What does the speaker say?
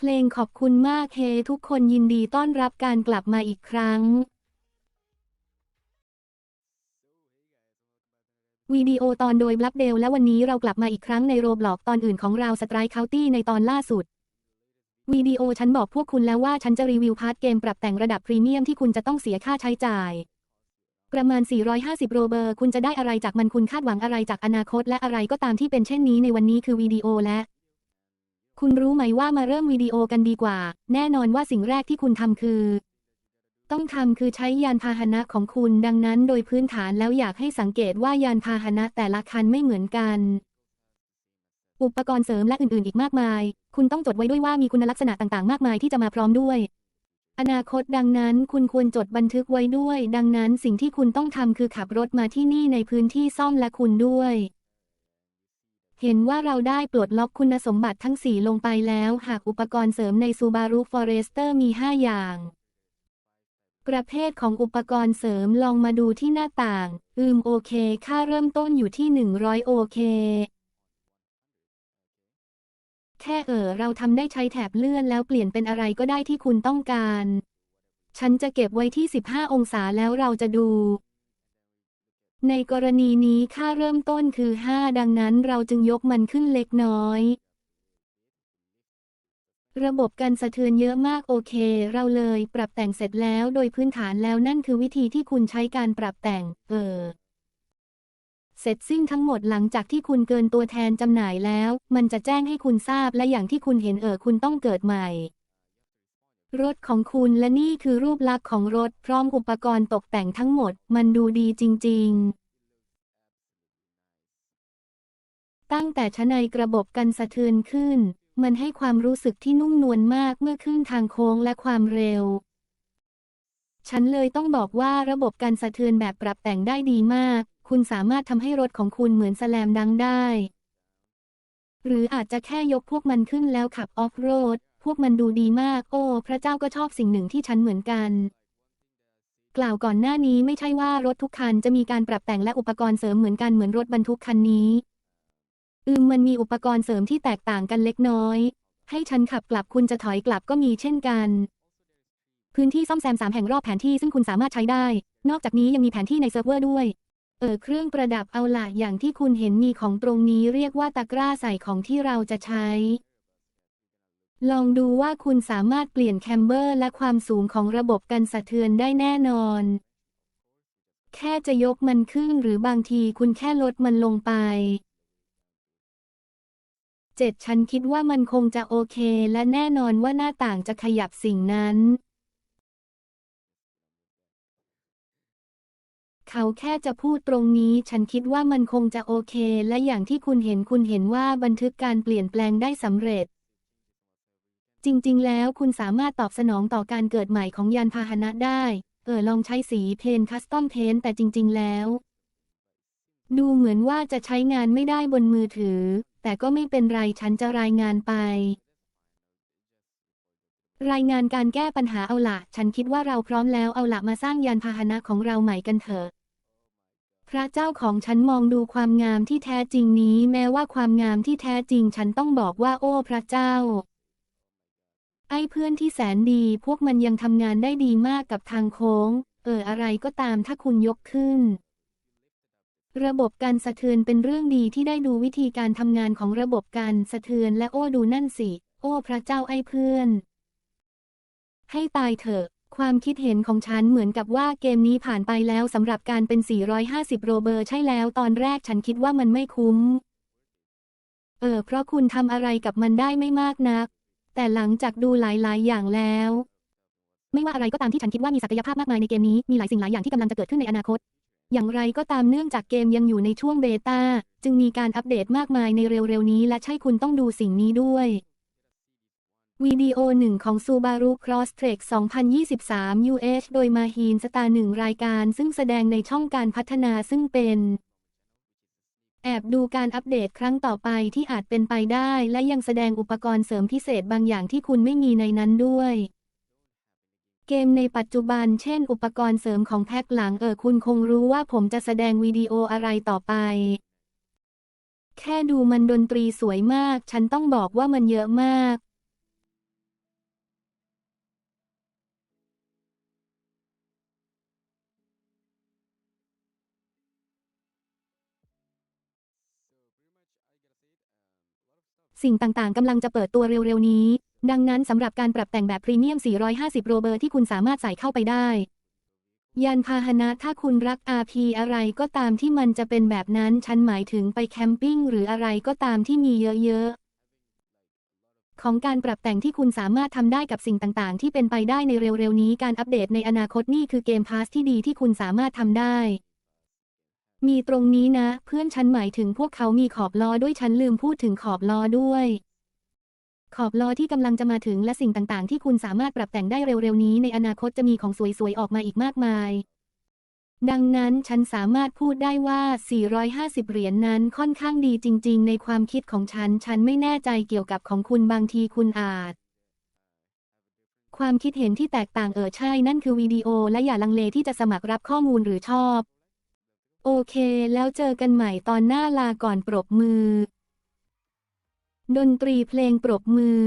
เพลงขอบคุณมากเฮทุกคนยินดีต้อนรับการกลับมาอีกครั้งวิดีโอตอนโดยบลับเดลและวันนี้เรากลับมาอีกครั้งในโรบล็อกตอนอื่นของเราสไตร์เคาน์ตี้ในตอนล่าสุดวิดีโอฉันบอกพวกคุณแล้วว่าฉันจะรีวิวพาร์ทเกมปรับแต่งระดับพรีเมียมที่คุณจะต้องเสียค่าใช้จ่าย ประมาณ 450 โรเบอร์ คุณจะได้อะไรจากมันคุณคาดหวังอะไรจากอนาคต และอะไรก็ตามที่เป็นเช่นนี้ในวันนี้คือวิดีโอและ คุณรู้ไหมว่ามาเริ่มวิดีโอกันดีกว่า แน่นอนว่าสิ่งแรกที่คุณทำคือ ต้องทำคือใช้ยานพาหนะของคุณ ดังนั้นโดยพื้นฐานแล้วอยากให้สังเกตว่ายานพาหนะแต่ละคันไม่เหมือนกัน อุปกรณ์เสริมและอื่น ๆ อีกมากมาย คุณต้องจดไว้ด้วยว่ามีคุณลักษณะต่าง ๆ มากมายที่จะมาพร้อมด้วย อนาคตดังนั้นคุณควรจดบันทึกไว้ด้วย ดังนั้นสิ่งที่คุณต้องทำคือขับรถมาที่นี่ในพื้นที่ซ่อมและคุณด้วย เห็นว่าเราได้ปลดล็อกคุณสมบัติทั้ง 4 ลงไปแล้ว หากอุปกรณ์เสริมใน Subaru Forester มี 5 อย่าง ประเภทของอุปกรณ์เสริมลองมาดูที่หน้าต่าง อืมโอเค ค่าเริ่มต้นอยู่ที่ 100 โอเค แค่เออเราทำได้ใช้แถบเลื่อนแล้วเปลี่ยนเป็นอะไรก็ได้ที่คุณต้องการ ฉันจะเก็บไว้ที่ 15 องศาแล้วเราจะดู ในกรณีนี้ค่าเริ่มต้นคือ 5 ดังนั้นเราจึงยกมันขึ้นเล็กน้อย ระบบการสะเทือนเยอะมากโอเค เราเลยปรับแต่งเสร็จแล้วโดยพื้นฐานแล้วนั่นคือวิธีที่คุณใช้การปรับแต่ง เออ เสร็จสิ้นทั้งหมดหลังจากที่คุณเกินตัวแทนจำหน่ายแล้ว มันจะแจ้งให้คุณทราบและอย่างที่คุณเห็นเออคุณต้องเกิดใหม่ รถของคุณและนี่คือรูปลักษณ์ของรถพร้อมอุปกรณ์ตกแต่งทั้งหมด มันดูดีจริง ๆ ตั้งแต่ชะในกระบบกันสะเทือนขึ้น มันให้ความรู้สึกที่นุ่มนวลมากเมื่อขึ้นทางโค้งและความเร็ว ฉันเลยต้องบอกว่าระบบการสะเทือนแบบปรับแต่งได้ดีมาก คุณสามารถทำให้รถของคุณเหมือนสแลมดังได้ หรืออาจจะแค่ยกพวกมันขึ้นแล้วขับออฟโรด พวกมันดูดีมาก โอ้ พระเจ้าก็ชอบสิ่งหนึ่งที่ฉันเหมือนกัน กล่าวก่อนหน้านี้ไม่ใช่ว่ารถทุกคันจะมีการปรับแต่งและอุปกรณ์เสริมเหมือนกันเหมือนรถบรรทุกคันนี้อืมมันมีอุปกรณ์เสริมที่แตกต่างกันเล็กน้อย ให้ฉันขับกลับคุณจะถอยกลับก็มีเช่นกัน พื้นที่ซ่อมแซมสามแห่งรอบแผนที่ซึ่งคุณสามารถใช้ได้ นอกจากนี้ยังมีแผนที่ในเซิร์ฟเวอร์ด้วย เออเครื่องประดับเอาละอย่างที่คุณเห็นมีของตรงนี้เรียกว่าตะกร้าใส่ของที่เราจะใช้ ลองดูว่าคุณสามารถเปลี่ยนแคมเบอร์และความสูงของระบบกันสะเทือนได้แน่นอน แค่จะยกมันขึ้นหรือบางทีคุณแค่ลดมันลงไปเจ็ดฉันคิดว่ามันคงจะโอเค และแน่นอนว่าหน้าต่างจะขยับสิ่งนั้น เขาแค่จะพูดตรงนี้ ฉันคิดว่ามันคงจะโอเค และอย่างที่คุณเห็นคุณเห็นว่าบันทึกการเปลี่ยนแปลงได้สำเร็จ จริง ๆ แล้วคุณสามารถตอบสนองต่อการเกิดใหม่ของยานพาหนะได้ เออลองใช้สีเพนคัสตอมเพนแต่จริง ๆ แล้ว ดูเหมือนว่าจะใช้งานไม่ได้บนมือถือ แต่ก็ไม่เป็นไรฉันจะรายงานไป รายงานการแก้ปัญหาเอาละฉันคิดว่าเราพร้อมแล้วเอาละมาสร้างยานพาหนะของเราใหม่กันเถอะพระเจ้าของฉันมองดูความงามที่แท้จริงนี้ แม้ว่าความงามที่แท้จริงฉันต้องบอกว่าโอ้พระเจ้า ไอ้เพื่อนที่แสนดีพวกมันยังทำงานได้ดีมากกับทางโค้ง เอออะไรก็ตามถ้าคุณยกขึ้น ระบบการสะเทือนเป็นเรื่องดีที่ได้ดูวิธีการทำงานของระบบการสะเทือนและโอ้ดูนั่นสิ โอ้พระเจ้าไอ้เพื่อน ให้ตายเถอะ ความคิดเห็นของฉันเหมือนกับว่าเกมนี้ผ่านไปแล้วสำหรับการเป็น 450 โรเบอร์ใช่แล้วตอนแรกฉันคิดว่ามันไม่คุ้ม เออเพราะคุณทำอะไรกับมันได้ไม่มากนัก แต่หลังจากดูหลายๆ อย่างแล้ว ไม่ว่าอะไรก็ตามที่ฉันคิดว่ามีศักยภาพมากมายในเกมนี้ มีหลายสิ่งหลายอย่างที่กำลังจะเกิดขึ้นในอนาคต อย่างไรก็ตามเนื่องจากเกมยังอยู่ในช่วงเบต้า จึงมีการอัปเดตมากมายในเร็วๆนี้ และใช่คุณต้องดูสิ่งนี้ด้วยวิดีโอหนึ่งของ Subaru Crosstrek 2023 US โดยมาฮีนสตาร์หนึ่งรายการซึ่งแสดงในช่องการพัฒนาซึ่งเป็น แอบดูการอัปเดตครั้งต่อไปที่อาจเป็นไปได้ และยังแสดงอุปกรณ์เสริมพิเศษบางอย่างที่คุณไม่มีในนั้นด้วย เกมในปัจจุบัน เช่น อุปกรณ์เสริมของแพ็คหลังเออคุณคงรู้ว่าผมจะแสดงวิดีโออะไรต่อไป แค่ดูมันดนตรีสวยมาก ฉันต้องบอกว่ามันเยอะมาก สิ่งต่างๆกำลังจะเปิดตัวเร็วๆนี้ ดังนั้นสำหรับการปรับแต่งแบบพรีเมียม 450 โรเบอร์ที่คุณสามารถใส่เข้าไปได้ ยานพาหนะถ้าคุณรัก RP อะไรก็ตามที่มันจะเป็นแบบนั้น ฉันหมายถึงไปแคมปิ้งหรืออะไรก็ตามที่มีเยอะๆ ของการปรับแต่งที่คุณสามารถทำได้กับสิ่งต่างๆ ที่เป็นไปได้ในเร็วๆนี้ การอัปเดตในอนาคตนี่คือเกมพาสที่ดีที่คุณสามารถทำได้ มีตรงนี้นะ เพื่อนฉันหมายถึงพวกเขามีขอบล้อด้วยฉันลืมพูดถึงขอบล้อด้วย ขอบล้อที่กำลังจะมาถึงและสิ่งต่างๆ ที่คุณสามารถปรับแต่งได้เร็วๆนี้ ในอนาคตจะมีของสวยๆออกมาอีกมากมาย ดังนั้นฉันสามารถพูดได้ว่า 450 เหรียญนนั้นค่อนข้างดีจริง ๆ ในความคิดของฉัน ฉันไม่แน่ใจเกี่ยวกับของคุณบางทีคุณอาจความคิดเห็นที่แตกต่างเออใช่นั่นคือวิดีโอและอย่าลังเลที่จะสมัครรับข้อมูลหรือชอบ โอเค แล้วเจอกันใหม่ตอนหน้าลาก่อนปรบมือ ดนตรีเพลงปรบมือ